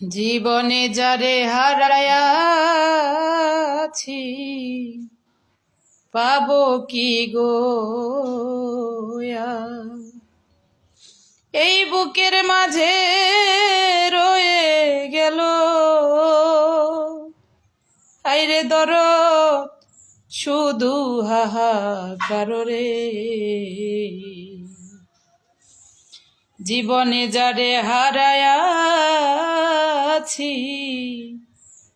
জীবনে যারে হারায়াছি, পাব কি গো এই বুকের মাঝে রয়ে গেল। আইরে দরদ, শুধু হাহাকার রে। জীবনে যারে হারায়াছি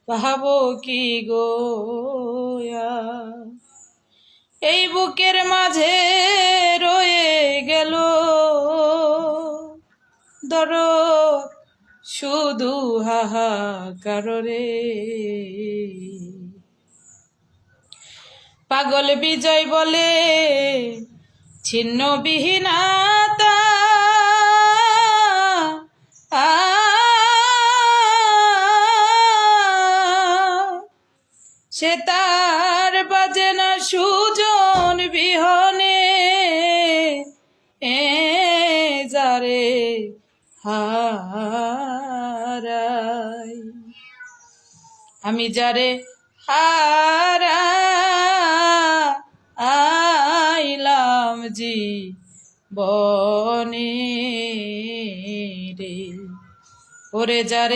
ভাবো কি গোয়া এই বুকের মাঝে রয়ে গেল দর শুধু হাহাকার রে। পাগল বিজয় বলে ছিন্ন বিহীনাতা সে তার বাজে না সুজন বিহনে। এ যারে হারাই। আমি যারে হারা আইলাম জি বনে রে। ওরে যারে